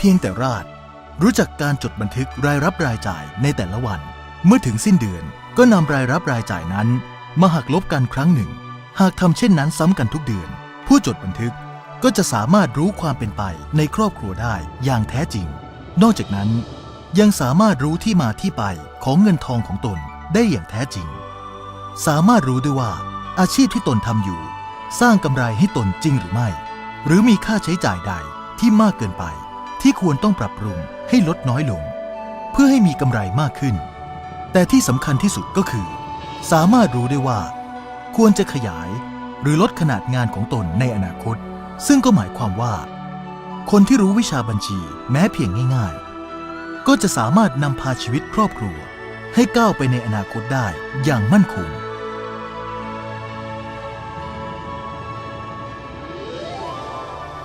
พียงแต่ราดรู้จักการจดบันทึกรายรับรายจ่ายในแต่ละวัน เมื่อถึงสิ้นเดือนก็นำรายรับรายจ่ายนั้นมาหักลบกันครั้งหนึ่ง หากทำเช่นนั้นซ้ำกันทุกเดือน ผู้จดบันทึกก็จะสามารถรู้ความเป็นไปในครอบครัวได้อย่างแท้จริง นอกจากนั้นยังสามารถรู้ที่มาที่ไปของเงินทองของตนได้อย่างแท้จริง สามารถรู้ด้วยว่า อาชีพที่ตนทำอยู่ สร้างกำไรให้ตนจริงหรือไม่ หรือมีค่าใช้จ่ายใดที่มากเกินไป ที่ควรต้องปรับปรุงให้ลดน้อยลง เพื่อให้มีกำไรมากขึ้น แต่ที่สำคัญที่สุดก็คือ สามารถรู้ได้ว่า ควรจะขยายหรือลดขนาดงานของตนในอนาคต ซึ่งก็หมายความว่า คนที่รู้วิชาบัญชีแม้เพียงง่าย ๆ ก็จะสามารถนำพาชีวิตครอบครัว ให้ก้าวไปในอนาคตได้อย่างมั่นคง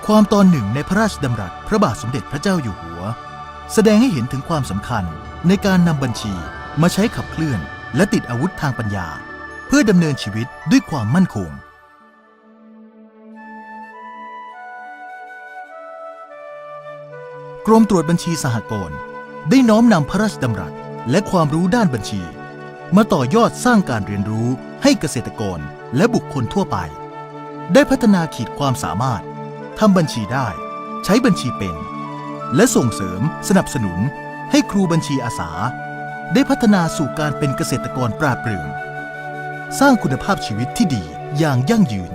ความตอนหนึ่งในพระราชดำรัสพระบาทสมเด็จพระเจ้าอยู่หัว แสดงให้เห็นถึงความสำคัญในการนำบัญชีมาใช้ขับเคลื่อน และติดอาวุธทางปัญญา เพื่อดำเนินชีวิตด้วยความมั่นคง กรมตรวจบัญชีสหกรณ์ได้น้อมนำพระราชดำรัสและความรู้ด้านบัญชี มาต่อยอดสร้างการเรียนรู้ให้เกษตรกรและบุคคลทั่วไป ได้พัฒนาขีดความสามารถ ทำบัญชีได้ ใช้บัญชีเป็น และส่งเสริมสนับสนุนให้ครูบัญชีอาสา ได้พัฒนาสู่การเป็นเกษตรกรปราบเปรื่อง สร้างคุณภาพชีวิตที่ดีอย่างยั่งยืน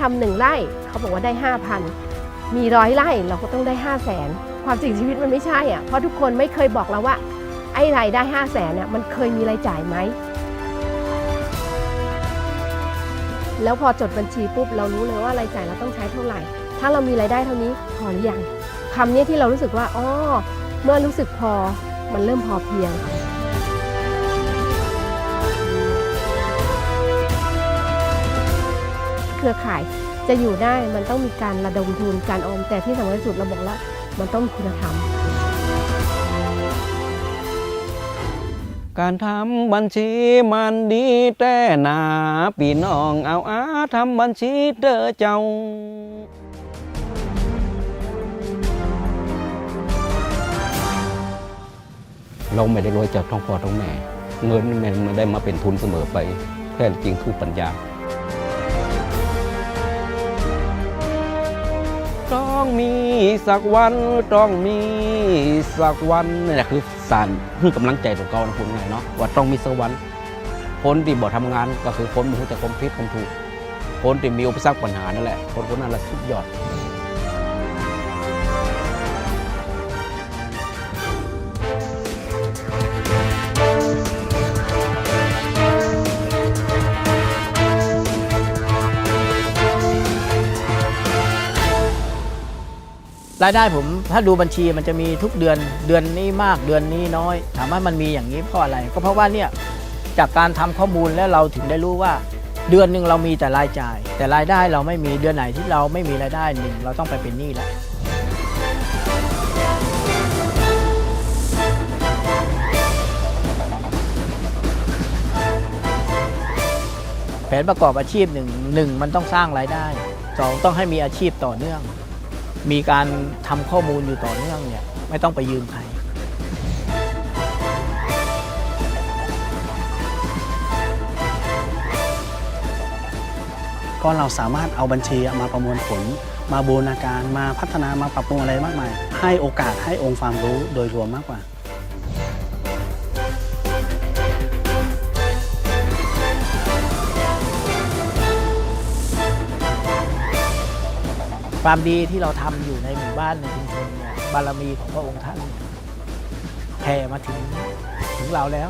ทำหนึ่งไร่เขาบอกว่าได้ห้าพันมีร้อยไร่เราก็ต้องได้ห้าแสนความจริงชีวิตมันไม่ใช่อะเพราะทุกคนไม่เคยบอกเราว่า ไอ้รายได้ห้าแสนเนี่ยมันเคยมีรายจ่ายไหมแล้วพอจดบัญชีปุ๊บเรารู้เลยว่ารายจ่ายเราต้องใช้เท่าไหร่ ถ้าเรามีรายได้เท่านี้พอหรือยังคำนี้ที่เรารู้สึกว่าอ๋อเมื่อรู้สึกพอมันเริ่มพอเพียง เครือข่ายจะอยู่ได้มันต้องมีการระดมทุนการออมแต่ที่สำคัญที่สุดเราบอกแล้วมันต้องมีคุณธรรม การทำบัญชีมันดีแต่หนาพี่น้องเอาอาทำบัญชีเด้อเจ้า เราไม่ได้รวยจากท้องพ่อท้องแม่ เงินมันไม่ได้มาเป็นทุนเสมอไปแท้จริงคือปัญญา มีสักวันต้องมีสักวันนี่แหละคือสารคือกำลังใจของเขานะคุณไงเนาะว่าต้องมีสักวันคนที่บ่ทำงานก็คือคนรู้จักความผิดความถูกคนที่มีอุปสรรคปัญหานั่นแหละคนคนนั้นแหละสุดยอด รายได้ผมถ้าดูบัญชีมันจะมีทุกเดือนเดือนนี้มากเดือนนี้น้อย ถามว่ามันมีอย่างนี้เพราะอะไร ก็เพราะว่าเนี่ยจากการทำข้อมูลแล้วเราถึงได้รู้ว่า เดือนหนึ่งเรามีแต่รายจ่าย แต่รายได้เราไม่มีเดือนไหนที่เราไม่มีรายได้หนึ่งเราต้องไปเป็นหนี้แล้วแผนประกอบอาชีพหนึ่งหนึ่งมันต้องสร้างรายได้สองต้องให้มีอาชีพต่อเนื่อง มีการทำข้อมูลอยู่ต่อเนื่องเนี่ยไม่ต้องไปยืมใครก็เราสามารถเอาบัญชีมาประมวลผล มาบูรณาการมาพัฒนามาปรับปรุงอะไรมากมาย ให้โอกาสให้องค์ความรู้โดยรวมมากกว่า ความดีที่เราทำอยู่ในหมู่บ้านในชุมชนเนี่ยบารมีของพระองค์ท่านแผ่มาถึงถึงเราแล้ว